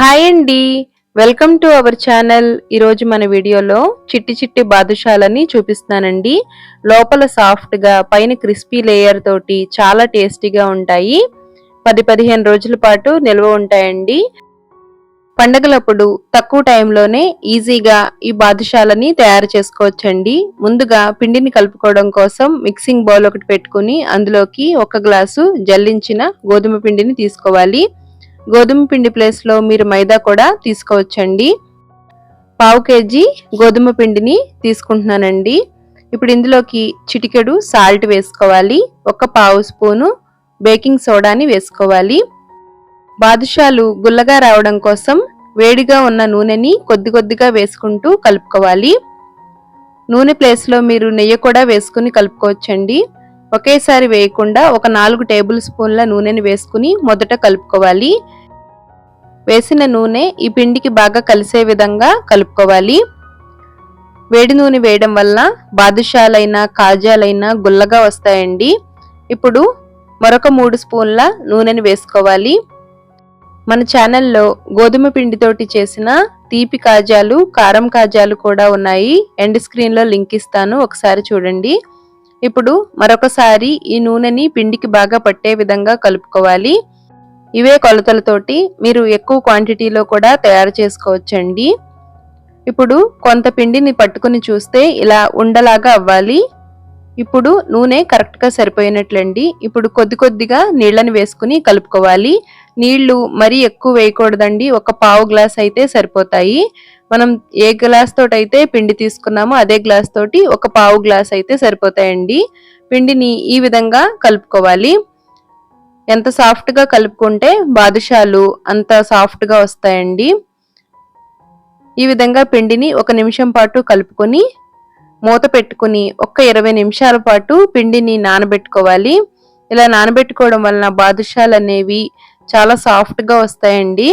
Hi అండి. Welcome to our channel. ఈరోజు మన వీడియోలో చిట్టి చిట్టి బాదుషాలని చూపిస్తానండి లోపల సాఫ్ట్గా పైన క్రిస్పీ లేయర్ తోటి చాలా టేస్టీగా ఉంటాయి. పది పదిహేను రోజుల పాటు నిల్వ ఉంటాయండి. పండగలప్పుడు తక్కువ టైంలోనే ఈజీగా ఈ బాదుషాలని తయారు చేసుకోవచ్చండి. ముందుగా పిండిని కలుపుకోవడం కోసం మిక్సింగ్ బౌల్ ఒకటి పెట్టుకుని అందులోకి ఒక గ్లాసు జల్లించిన గోధుమ పిండిని తీసుకోవాలి. గోధుమ పిండి ప్లేస్లో మీరు మైదా కూడా తీసుకోవచ్చండి. పావు కేజీ గోధుమ పిండిని తీసుకుంటున్నానండి. ఇప్పుడు ఇందులోకి చిటికెడు సాల్ట్ వేసుకోవాలి. ఒక పావు స్పూను బేకింగ్ సోడాని వేసుకోవాలి. బాదుషాలు గుల్లగా రావడం కోసం వేడిగా ఉన్న నూనెని కొద్ది కొద్దిగా వేసుకుంటూ కలుపుకోవాలి. నూనె ప్లేస్లో మీరు నెయ్యి కూడా వేసుకుని కలుపుకోవచ్చండి. ఒకేసారి వేయకుండా ఒక నాలుగు టేబుల్ స్పూన్ల నూనెని వేసుకుని మొదట కలుపుకోవాలి. వేసిన నూనె ఈ పిండికి బాగా కలిసే విధంగా కలుపుకోవాలి. వేడి నూనె వేయడం వల్ల బాదుషాలైనా కాజాలైనా గుల్లగా వస్తాయండి. ఇప్పుడు మరొక మూడు స్పూన్ల నూనెని వేసుకోవాలి. మన ఛానల్లో గోధుమ పిండితోటి చేసిన తీపి కాజాలు కారం కాజాలు కూడా ఉన్నాయి. ఎండ్ స్క్రీన్లో లింక్ ఇస్తాను ఒకసారి చూడండి. ఇప్పుడు మరొకసారి ఈ నూనెని పిండికి బాగా పట్టే విధంగా కలుపుకోవాలి. ఇవే కొలతలతోటి మీరు ఎక్కువ క్వాంటిటీలో కూడా తయారు చేసుకోవచ్చండి. ఇప్పుడు కొంత పిండిని పట్టుకుని చూస్తే ఇలా ఉండలాగా అవ్వాలి. ఇప్పుడు నూనె కరెక్ట్గా సరిపోయినట్లండి. ఇప్పుడు కొద్ది కొద్దిగా నీళ్ళని వేసుకుని కలుపుకోవాలి. నీళ్ళు మరీ ఎక్కువ వేయకూడదండి. ఒక పావు గ్లాస్ అయితే సరిపోతాయి. మనం ఏ గ్లాస్ తోటి అయితే పిండి తీసుకున్నామో అదే గ్లాస్ తోటి ఒక పావు గ్లాస్ అయితే సరిపోతాయండి. పిండిని ఈ విధంగా కలుపుకోవాలి. ఎంత సాఫ్ట్గా కలుపుకుంటే బాదుషాలు అంత సాఫ్ట్గా వస్తాయండి. ఈ విధంగా పిండిని ఒక నిమిషం పాటు కలుపుకొని మూత పెట్టుకుని ఒక్క ఇరవై నిమిషాల పాటు పిండిని నానబెట్టుకోవాలి. ఇలా నానబెట్టుకోవడం వలన బాదుషాలు అనేవి చాలా సాఫ్ట్గా వస్తాయండి.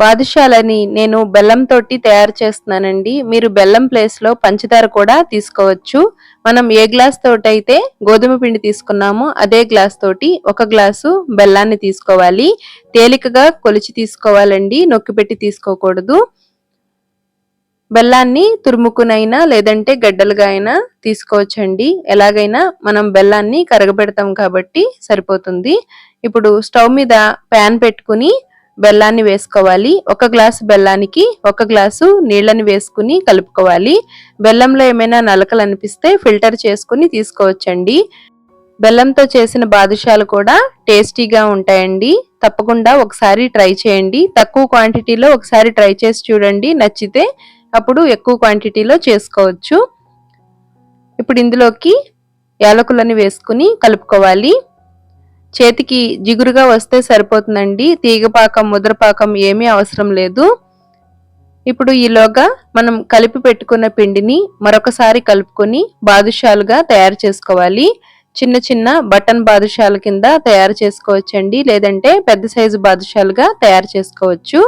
బాదుషాలని నేను బెల్లం తోటి తయారు చేస్తున్నానండి. మీరు బెల్లం ప్లేస్లో పంచదార కూడా తీసుకోవచ్చు. మనం ఏ గ్లాస్ తోటైతే గోధుమ పిండి తీసుకున్నామో అదే గ్లాస్ తోటి ఒక గ్లాసు బెల్లాన్ని తీసుకోవాలి. తేలికగా కొలిచి తీసుకోవాలండి. నొక్కి పెట్టి తీసుకోకూడదు. బెల్లాన్ని తురుముకునైనా లేదంటే గడ్డలుగా అయినా తీసుకోవచ్చండి. ఎలాగైనా మనం బెల్లాన్ని కరగబెడతాం కాబట్టి సరిపోతుంది. ఇప్పుడు స్టవ్ మీద ప్యాన్ పెట్టుకుని బెల్లాన్ని వేసుకోవాలి. ఒక గ్లాసు బెల్లానికి ఒక గ్లాసు నీళ్ళని వేసుకుని కలుపుకోవాలి. బెల్లంలో ఏమైనా నలకలు అనిపిస్తే ఫిల్టర్ చేసుకుని తీసుకోవచ్చండి. బెల్లంతో చేసిన బాదుషాలు కూడా టేస్టీగా ఉంటాయండి. తప్పకుండా ఒకసారి ట్రై చేయండి. తక్కువ క్వాంటిటీలో ఒకసారి ట్రై చేసి చూడండి. నచ్చితే అప్పుడు ఎక్కువ క్వాంటిటీలో చేసుకోవచ్చు. ఇప్పుడు ఇందులోకి యాలకులని వేసుకుని కలుపుకోవాలి. చేతికి జిగురుగా వస్తే సరిపోతుందండి. తీగపాకం ముద్రపాకం ఏమీ అవసరం లేదు. ఇప్పుడు ఈలోగా మనం కలిపి పెట్టుకున్న పిండిని మరొకసారి కలుపుకొని బాదుషాలుగా తయారు చేసుకోవాలి. చిన్న చిన్న బటన్ బాదుషాల కింద తయారు చేసుకోవచ్చండి. లేదంటే పెద్ద సైజు బాదుషాలుగా తయారు చేసుకోవచ్చు.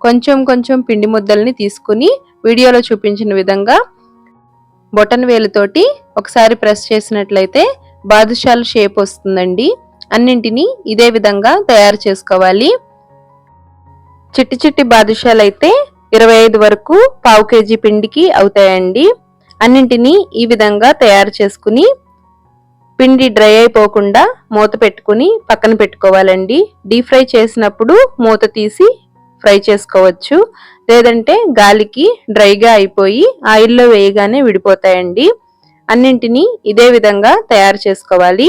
కొంచెం కొంచెం పిండి ముద్దల్ని తీసుకుని వీడియోలో చూపించిన విధంగా బొటన్ వేలుతోటి ఒకసారి ప్రెస్ చేసినట్లయితే బాదుషాలు షేప్ వస్తుందండి. అన్నింటినీ ఇదే విధంగా తయారు చేసుకోవాలి. చిట్టి చిట్టి బాదుషాలు అయితే ఇరవై ఐదు వరకు పావు కేజీ పిండికి అవుతాయండి. అన్నింటినీ ఈ విధంగా తయారు చేసుకుని పిండి డ్రై అయిపోకుండా మూత పెట్టుకుని పక్కన పెట్టుకోవాలండి. డీప్ ఫ్రై చేసినప్పుడు మూత తీసి ఫ్రై చేసుకోవచ్చు. లేదంటే గాలికి డ్రైగా అయిపోయి ఆయిల్లో వేయగానే విడిపోతాయండి. అన్నింటినీ ఇదే విధంగా తయారు చేసుకోవాలి.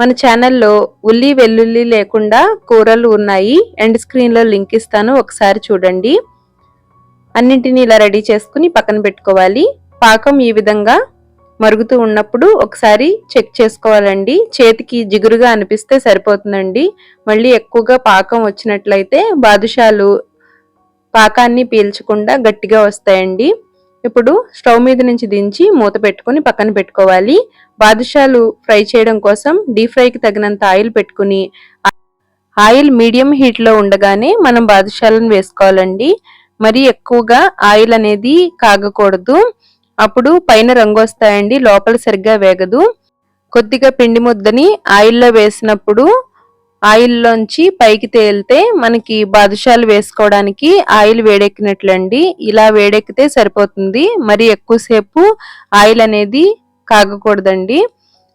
మన ఛానల్లో ఉల్లి వెల్లుల్లి లేకుండా కూరలు ఉన్నాయి. ఎండ్ స్క్రీన్లో లింక్ ఇస్తాను ఒకసారి చూడండి. అన్నింటినీ ఇలా రెడీ చేసుకుని పక్కన పెట్టుకోవాలి. పాకం ఈ విధంగా మరుగుతూ ఉన్నప్పుడు ఒకసారి చెక్ చేసుకోవాలండి. చేతికి జిగురుగా అనిపిస్తే సరిపోతుందండి. మళ్ళీ ఎక్కువగా పాకం వచ్చినట్లయితే బాదుషాలు పాకాన్ని పీల్చకుండా గట్టిగా వస్తాయండి. ఇప్పుడు స్టవ్ మీద నుంచి దించి మూత పెట్టుకుని పక్కన పెట్టుకోవాలి. బాదుషాలు ఫ్రై చేయడం కోసం డీప్ ఫ్రైకి తగినంత ఆయిల్ పెట్టుకుని ఆయిల్ మీడియం హీట్లో ఉండగానే మనం బాదుషాలను వేసుకోవాలండి. మరి ఎక్కువగా ఆయిల్ అనేది కాగకూడదు. అప్పుడు పైన రంగు వస్తాయండి లోపల సరిగ్గా వేగదు. కొద్దిగా పిండి ముద్దని ఆయిల్లో వేసినప్పుడు ఆయిల్లోంచి పైకి తేలితే మనకి బాదుషాలు వేసుకోవడానికి ఆయిల్ వేడెక్కినట్లండి. ఇలా వేడెక్కితే సరిపోతుంది. మరి ఎక్కువసేపు ఆయిల్ అనేది కాగకూడదండి.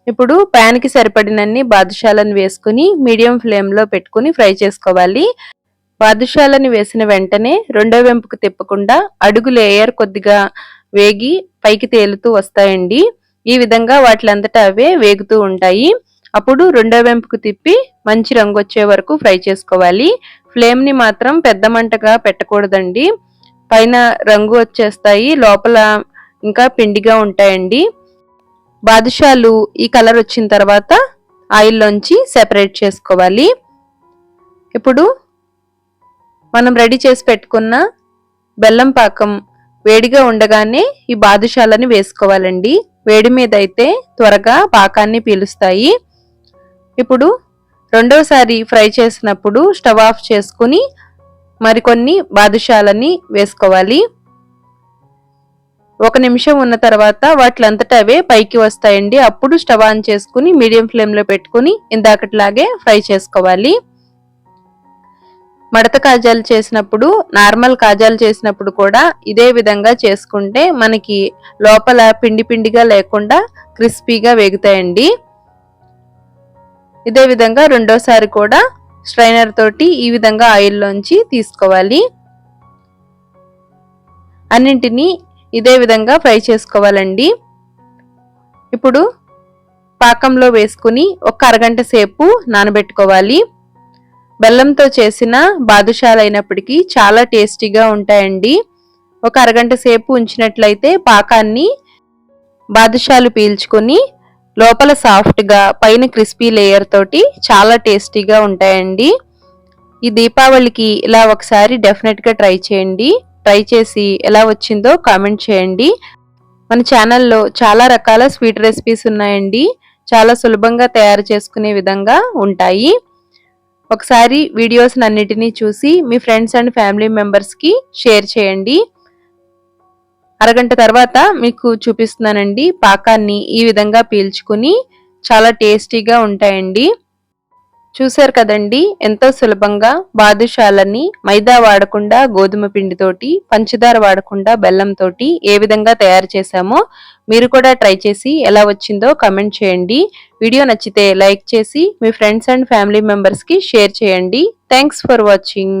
ఇప్పుడు ప్యాన్కి సరిపడినన్ని బాదుషాలను వేసుకుని మీడియం ఫ్లేమ్లో పెట్టుకుని ఫ్రై చేసుకోవాలి. బాదుషాలను వేసిన వెంటనే రెండో వెంపుకు తిప్పకుండా అడుగు లేయర్ కొద్దిగా వేగి పైకి తేలుతూ వస్తాయండి. ఈ విధంగా వాటిలంతటా అవే వేగుతూ ఉంటాయి. అప్పుడు రెండో వెంపుకు తిప్పి మంచి రంగు వచ్చే వరకు ఫ్రై చేసుకోవాలి. ఫ్లేమ్ని మాత్రం పెద్ద మంటగా పెట్టకూడదండి. పైన రంగు వచ్చేస్తాయి లోపల ఇంకా పిండిగా ఉంటాయండి. బాదుషాలు ఈ కలర్ వచ్చిన తర్వాత ఆయిల్లోంచి సెపరేట్ చేసుకోవాలి. ఇప్పుడు మనం రెడీ చేసి పెట్టుకున్న బెల్లం పాకం వేడిగా ఉండగానే ఈ బాదుషాలని వేసుకోవాలండి. వేడి మీద అయితే త్వరగా పాకాన్ని పీలుస్తాయి. ఇప్పుడు రెండవసారి ఫ్రై చేసినప్పుడు స్టవ్ ఆఫ్ చేసుకుని మరికొన్ని బాదుషాలని వేసుకోవాలి. ఒక నిమిషం ఉన్న తర్వాత వాటిలంతటా అవే పైకి వస్తాయండి. అప్పుడు స్టవ్ ఆన్ చేసుకుని మీడియం ఫ్లేమ్లో పెట్టుకుని ఇందాకట్లాగే ఫ్రై చేసుకోవాలి. మడత కాజాలు చేసినప్పుడు నార్మల్ కాజాలు చేసినప్పుడు కూడా ఇదే విధంగా చేసుకుంటే మనకి లోపల పిండి పిండిగా లేకుండా క్రిస్పీగా వేగుతాయండి. ఇదే విధంగా రెండోసారి కూడా స్ట్రైనర్ తోటి ఈ విధంగా ఆయిల్లోంచి తీసుకోవాలి. అన్నింటినీ ఇదే విధంగా ఫ్రై చేసుకోవాలండి. ఇప్పుడు పాకంలో వేసుకుని ఒక అరగంట సేపు నానబెట్టుకోవాలి. బెల్లంతో చేసిన బాదుషాలు అయినప్పటికీ చాలా టేస్టీగా ఉంటాయండి. ఒక అరగంట సేపు ఉంచినట్లయితే పాకాన్ని బాదుషాలు పీల్చుకొని లోపల సాఫ్ట్గా పైన క్రిస్పీ లేయర్ తోటి చాలా టేస్టీగా ఉంటాయండి. ఈ దీపావళికి ఇలా ఒకసారి డెఫినెట్గా ట్రై చేయండి. ట్రై చేసి ఎలా వచ్చిందో కామెంట్ చేయండి. మన ఛానల్లో చాలా రకాల స్వీట్ రెసిపీస్ ఉన్నాయండి. చాలా సులభంగా తయారు చేసుకునే విధంగా ఉంటాయి. ఒకసారి వీడియోస్ అన్నిటినీ చూసి మీ ఫ్రెండ్స్ అండ్ ఫ్యామిలీ మెంబర్స్కి షేర్ చేయండి. అరగంట తర్వాత మీకు చూపిస్తున్నానండి. పాకాన్ని ఈ విధంగా పీల్చుకుని చాలా టేస్టీగా ఉంటాయండి. చూశారు కదండి ఎంతో సులభంగా బాదుషాలని మైదా వాడకుండా గోధుమ పిండితోటి పంచదార వాడకుండా బెల్లంతోటి ఏ విధంగా తయారు చేశామో మీరు కూడా ట్రై చేసి ఎలా వచ్చిందో కమెంట్ చేయండి. వీడియో నచ్చితే లైక్ చేసి మీ ఫ్రెండ్స్ అండ్ ఫ్యామిలీ మెంబర్స్కి షేర్ చేయండి. Thanks for watching.